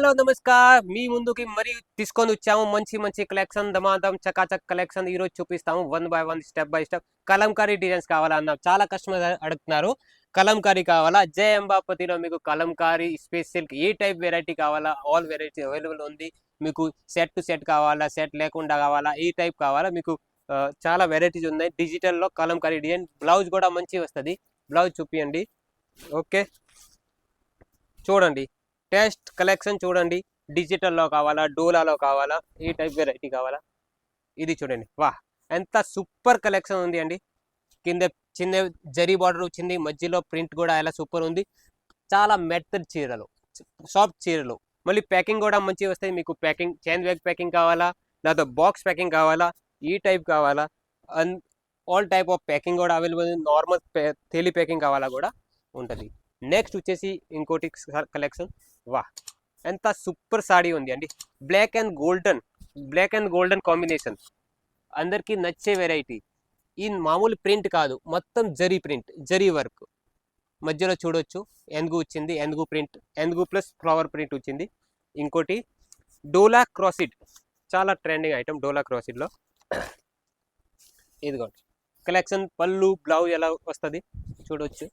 Hello namaskar. మీ ముందుకి మరి తీసుకొని వచ్చాము. మంచి మంచి కలెక్షన్ దమాదం చకాచక్ కలెక్షన్ ఈ రోజు చూపిస్తాము. One by one step by step. Kalamkari designs కావాలన్నా చాలా కస్టమర్ అడుగుతున్నారు. కలంకారీ కావాలా? జై అంబాపతిలో మీకు కలంకారీ స్పెషల్ ఏ టైప్ వెరైటీ కావాలా? ఆల్ వెరైటీ అవైలబుల్ ఉంది. మీకు సెట్ టు సెట్ కావాలా? సెట్ లేకుండా కావాలా? ఏ టైప్ కావాలా? మీకు చాలా వెరైటీస్ ఉన్నాయి. డిజిటల్లో కలంకారీ డిజైన్. బ్లౌజ్ కూడా మంచి వస్తుంది. బ్లౌజ్ చూపియండి. ఓకే. చూడండి. టెస్ట్ కలెక్షన్ చూడండి. డిజిటల్లో కావాలా? డోలాలో కావాలా? ఈ టైప్ వెరైటీ కావాలా? ఇది చూడండి. వా ఎంత సూపర్ కలెక్షన్ ఉంది అండి. కింద చిన్న జరీ బార్డర్ వచ్చింది మధ్యలో ప్రింట్ కూడా ఎలా సూపర్ ఉంది. చాలా మెత్తడ్ చీరలు సాఫ్ట్ చీరలు. మళ్ళీ ప్యాకింగ్ కూడా మంచిగా వస్తాయి. మీకు ప్యాకింగ్ చైన్ బ్యాగ్ ప్యాకింగ్ కావాలా? లేదా బాక్స్ ప్యాకింగ్ కావాలా? ఈ టైప్ కావాలా? అన్ ఆల్ టైప్ ఆఫ్ ప్యాకింగ్ కూడా అవైలబుల్ నార్మల్ తేలి ప్యాకింగ్ కావాలా కూడా ఉంటుంది. నెక్స్ట్ వచ్చేసి ఇంకోటి కలెక్షన్. వా ఎంత సూపర్ సాడీ ఉంది అండి. Black and golden black and golden combination. అందరికీ నచ్చే వెరైటీ. ఈ మామూలు ప్రింట్ కాదు మొత్తం జరీ ప్రింట్ జరీ వర్క్. మధ్యలో చూడొచ్చు ఎన్గు వచ్చింది ఎన్గు ప్రింట్ ఎన్గు ప్లస్ ఫ్లవర్ ప్రింట్ వచ్చింది. ఇంకోటి డోలా క్రాసిడ్. చాలా ట్రెండింగ్ ఐటమ్ డోలా క్రాసిడ్లో. ఇదిగోండి. కలెక్షన్ పళ్ళు బ్లౌజ్ ఎలా వస్తుంది? చూడొచ్చు.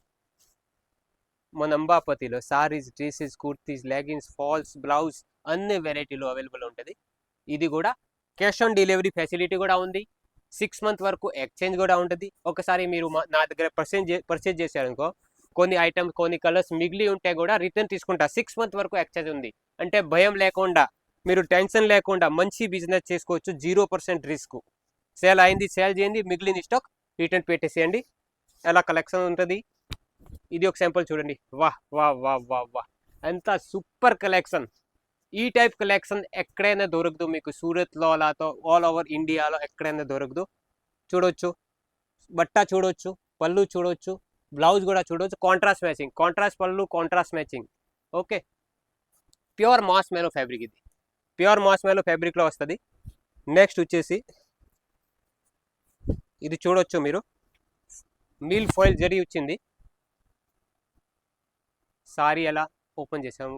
మన అంబాపతిలో saris dresses kurtis leggings falls blouse అన్ని వెరైటీలో అవైలబుల్ ఉంటుంది. ఇది కూడా క్యాష్ ఆన్ డెలివరీ ఫెసిలిటీ కూడా ఉంది. సిక్స్ మంత్ వరకు ఎక్స్చేంజ్ కూడా ఉంటుంది. ఒకసారి మీరు మా- నా దగ్గర పర్చేజ్ పర్చేజ్ చేశారనుకో కొన్ని ఐటమ్స్ కొన్ని కలర్స్ మిగిలి ఉంటే కూడా రిటర్న్ తీసుకుంటా. సిక్స్ మంత్ వరకు ఎక్స్చేంజ్ ఉంది. అంటే భయం లేకుండా మీరు టెన్షన్ లేకుండా మంచి బిజినెస్ చేసుకోవచ్చు. Zero percent risk. సేల్ అయింది సేల్ చేయండి మిగిలిన స్టాక్ రిటర్న్ పెట్టేసేయండి. ఎలా కలెక్షన్ ఉంటుంది. ఇది ఒక శాంపుల్ చూడండి. వా వా వా వా వా అంత సూపర్ కలెక్షన్ ఈ టైప్ కలెక్షన్ ఎక్కడైనా దొరకదు మీకు. సూరత్లో అలాతో ఆల్ ఓవర్ ఇండియాలో ఎక్కడైనా దొరకదు. చూడొచ్చు. బట్ట చూడొచ్చు. పళ్ళు చూడొచ్చు. బ్లౌజ్ కూడా చూడొచ్చు. కాంట్రాస్ట్ మ్యాచింగ్ కాంట్రాస్ట్ పళ్ళు కాంట్రాస్ట్ మ్యాచింగ్ ఓకే. ప్యూర్ మాస్ మేలో ఫ్యాబ్రిక్ ఇది. ప్యూర్ మాస్ మేలో ఫ్యాబ్రిక్లో వస్తుంది. నెక్స్ట్ వచ్చేసి ఇది చూడొచ్చు మీరు. మీల్ ఫాయిల్ జరీ వచ్చింది. సారీ ఎలా ఓపెన్ చేసాము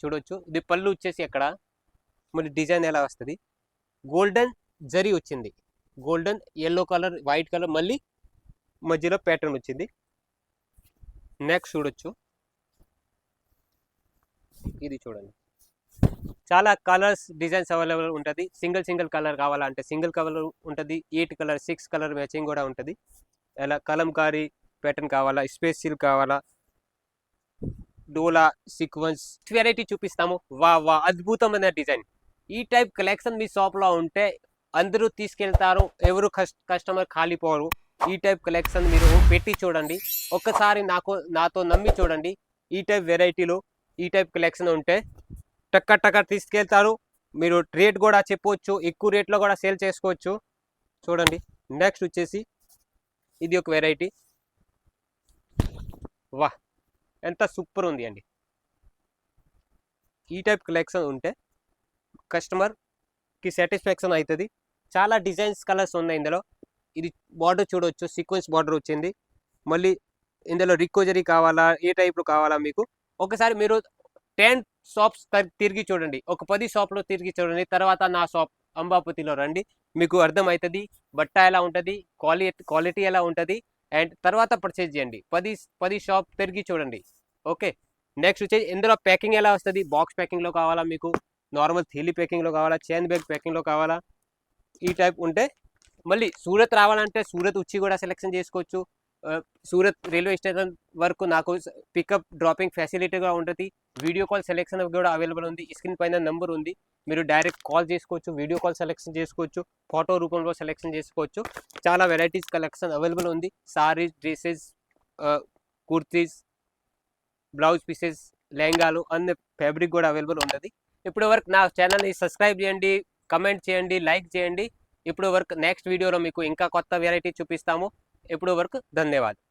చూడొచ్చు. ఇది పళ్ళు వచ్చేసి ఎక్కడ? మరి డిజైన్ ఎలా వస్తుంది? గోల్డెన్ జరీ వచ్చింది. Golden yellow colour white colour మళ్ళీ మధ్యలో ప్యాటర్న్ వచ్చింది. నెక్స్ట్ చూడొచ్చు. ఇది చూడండి. చాలా కలర్స్ డిజైన్స్ అవైలబుల్ ఉంటుంది. సింగిల్ సింగిల్ కలర్ కావాలంటే సింగిల్ కలర్ ఉంటుంది. Eight colour six colour matching కూడా ఉంటుంది. ఎలా? కలంకారీ ప్యాటర్న్ కావాలా? స్పేస్ సిల్క్ కావాలా? డోలా సీక్వెన్స్ వెరైటీ చూపిస్తాము. వా వా అద్భుతమైన డిజైన్ ఈ టైప్ కలెక్షన్ మీ షాప్లో ఉంటే అందరూ తీసుకెళ్తారు ఎవరు కస్టమర్ ఖాళీపోరు ఈ టైప్ కలెక్షన్ మీరు పెట్టి చూడండి. ఒక్కసారి నాకు నాతో నమ్మి చూడండి. ఈ టైప్ వెరైటీలో ఈ టైప్ కలెక్షన్ ఉంటే టక్క టక్క తీసుకెళ్తారు. మీరు రేట్ కూడా చెప్పవచ్చు ఎక్కువ రేట్లో కూడా సేల్ చేసుకోవచ్చు. చూడండి. నెక్స్ట్ వచ్చేసి ఇది ఒక వెరైటీ వా. ఎంత సూపర్ ఉంది అండి. ఈ టైప్ కలెక్షన్ ఉంటే కస్టమర్కి సాటిస్ఫాక్షన్ అవుతుంది చాలా డిజైన్స్ కలర్స్ ఉన్నాయి ఇందులో. ఇది బార్డర్ చూడవచ్చు సీక్వెన్స్ బార్డర్ వచ్చింది. మళ్ళీ ఇందులో రికోజరీ కావాలా ఏ టైప్లో కావాలా మీకు? ఒకసారి మీరు టెన్ షాప్స్ తిరిగి చూడండి. ఒక పది షాప్లో తిరిగి చూడండి. తర్వాత నా షాప్ అంబాపతిలో రండి. మీకు అర్థమవుతుంది బట్ట ఎలా ఉంటుంది? క్వాలిటీ క్వాలిటీ ఎలా ఉంటుంది? అండ్ తర్వాత పర్చేజ్ చేయండి. పది పది షాప్ తిరిగి చూడండి. ఓకే. నెక్స్ట్ వచ్చేసి ఇందులో ప్యాకింగ్ ఎలా వస్తుంది? బాక్స్ ప్యాకింగ్లో కావాలా మీకు? నార్మల్ థీలీ ప్యాకింగ్లో కావాలా? చైన్ బ్యాగ్ ప్యాకింగ్లో కావాలా? ఈ టైప్ ఉంటే మళ్ళీ సూరత్ రావాలంటే సూరత్ వచ్చి కూడా సెలెక్షన్ చేసుకోవచ్చు. సూరత్ రైల్వే స్టేషన్ వరకు నాకు పికప్ డ్రాపింగ్ ఫెసిలిటీగా ఉంటుంది. వీడియో కాల్ సెలెక్షన్ కూడా అవైలబుల్ ఉంది. స్క్రీన్ పైన నెంబర్ ఉంది. మీరు డైరెక్ట్ కాల్ చేసుకోవచ్చు వీడియో కాల్ సెలెక్షన్ చేసుకోవచ్చు ఫోటో రూపంలో సెలెక్షన్ చేసుకోవచ్చు. చాలా వెరైటీస్ కలెక్షన్ అవైలబుల్ ఉంది. Saris dresses kurtis blouse pieces లెహంగాలు అన్ని ఫ్యాబ్రిక్ కూడా అవైలబుల్ ఉంటుంది ఇప్పుడు వరకు నా ఛానల్ని సబ్స్క్రైబ్ చేయండి కమెంట్ చేయండి లైక్ చేయండి. ఇప్పుడు వరకు నెక్స్ట్ వీడియోలో మీకు ఇంకా కొత్త వెరైటీ చూపిస్తాము. ఇప్పుడు వరకు ధన్యవాదాలు.